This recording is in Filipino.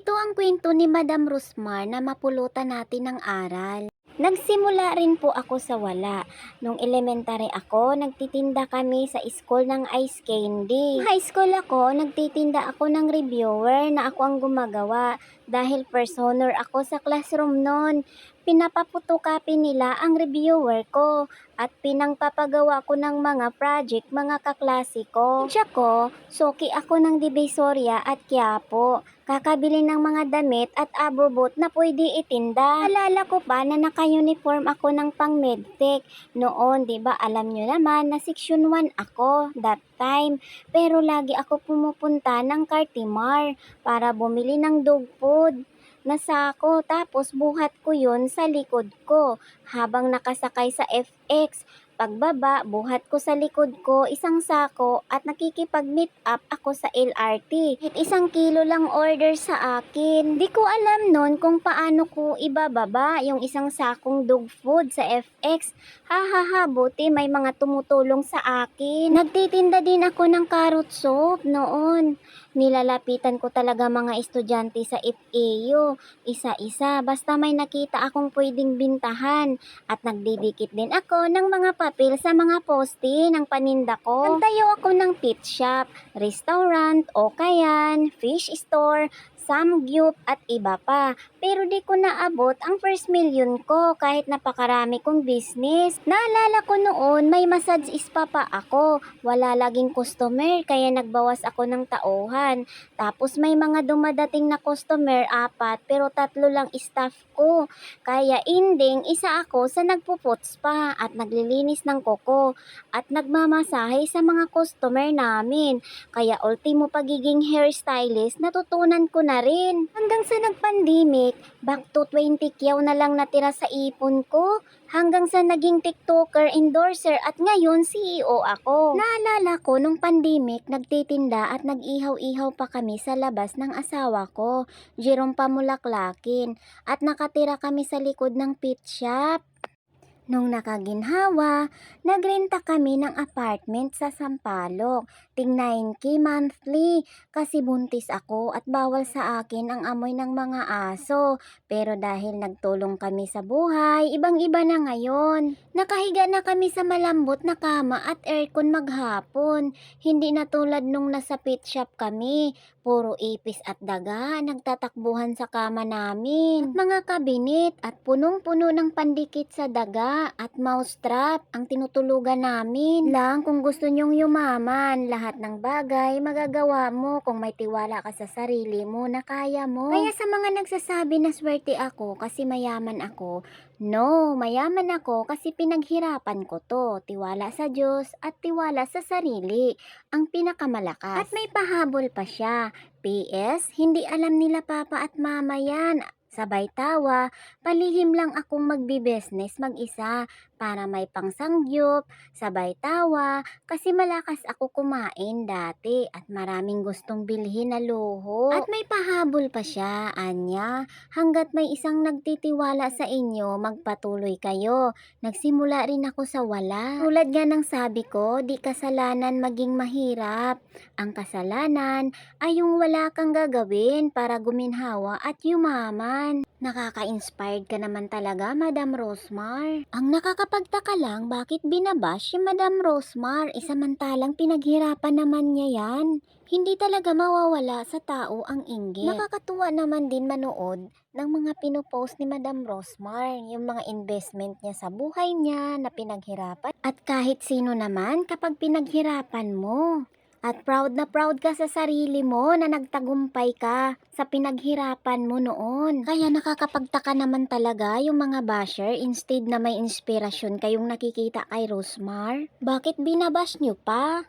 Ito ang kwento ni Madam Rosmar na mapulutan natin ng aral. Nagsimula rin po ako sa wala. Nung elementary ako, nagtitinda kami sa school ng ice candy. High school ako, nagtitinda ako ng reviewer na ako ang gumagawa. Dahil first honor ako sa classroom noon, pinapaputukapi nila ang reviewer ko at pinangpapagawa ko ng mga project mga kaklase ko. Siya ko, suki ako ng Divisoria at Quiapo. Kakabili ng mga damit at abobot na pwede itinda. Alala ko pa na naka-uniform ako ng pang medtech. Noon, di ba alam nyo naman na section 1 ako that time. Pero lagi ako pumupunta ng Cartimar para bumili ng dog food na sako tapos buhat ko yun sa likod ko habang nakasakay sa FX. Pagbaba, buhat ko sa likod ko isang sako at nakikipag-meet up ako sa LRT. Hit isang kilo lang order sa akin. Di ko alam nun kung paano ko ibababa yung isang sakong dog food sa FX. Ha ha ha, buti may mga tumutulong sa akin. Nagtitinda din ako ng carrot soup noon. Nilalapitan ko talaga mga estudyante sa FAU. Isa-isa, basta may nakita akong pwedeng bintahan. At nagdidikit din ako ng mga papel sa mga poste ng paninda ko. Nagtayo ako ng pit shop, restaurant, okayan, fish store, samgyup at iba pa. Pero di ko naabot ang first million ko kahit napakarami kong business. Naalala ko noon may massage spa pa ako. Wala laging customer kaya nagbawas ako ng tauhan. Tapos may mga dumadating na customer apat pero tatlo lang staff ko. Kaya ending isa ako sa nagpuputs pa at naglilinis ng koko at nagmamasahe sa mga customer namin. Kaya ultimo pagiging hairstylist natutunan ko na rin. Hanggang sa nag-pandemic, back to 20 kyaw na lang natira sa ipon ko. Hanggang sa naging TikToker, endorser at ngayon CEO ako. Naalala ko nung pandemic, nagtitinda at nag-ihaw-ihaw pa kami sa labas ng asawa ko, Jerome Pamulaklakin, at nakatira kami sa likod ng pit shop. Nung nakaginhawa, nagrenta kami ng apartment sa Sampaloc. Ting 9K monthly kasi buntis ako at bawal sa akin ang amoy ng mga aso. Pero dahil nagtulong kami sa buhay, ibang-iba na ngayon. Nakahiga na kami sa malambot na kama at aircon maghapon. Hindi na tulad nung nasa pit shop kami. Puro ipis at daga nagtatakbuhan sa kama namin. At mga kabinet at punong-puno ng pandikit sa daga at mousetrap ang tinutulugan namin. Lang kung gusto nyong yumaman, lahat ng bagay magagawa mo kung may tiwala ka sa sarili mo na kaya mo. Kaya sa mga nagsasabi na swerte ako kasi mayaman ako, no, mayaman ako kasi pinaghirapan ko to. Tiwala sa Diyos at tiwala sa sarili ang pinakamalakas. At may pahabol pa siya. PS, hindi alam nila papa at mama yan. Sabay tawa, palihim lang akong magbi-business mag-isa para may pangsangyup, sabay tawa, kasi malakas ako kumain dati at maraming gustong bilhin na luho. At may pahabol pa siya, Anya, hanggat may isang nagtitiwala sa inyo, magpatuloy kayo. Nagsimula rin ako sa wala. Tulad nga ng sabi ko, di kasalanan maging mahirap. Ang kasalanan ay yung wala kang gagawin para guminhawa at yumaman. Nakaka-inspired ka naman talaga, Madam Rosmar. Ang nakakapagtaka lang, bakit binabash si Madam Rosmar? Isamantalang pinaghirapan naman niya yan. Hindi talaga mawawala sa tao ang inggit. Nakakatuwa naman din manood ng mga pinopost ni Madam Rosmar, yung mga investment niya sa buhay niya na pinaghirapan. At kahit sino naman kapag pinaghirapan mo. At proud na proud ka sa sarili mo na nagtagumpay ka sa pinaghirapan mo noon. Kaya nakakapagtaka naman talaga yung mga basher instead na may inspirasyon kayong nakikita kay Rosmar. Bakit binabash nyo pa?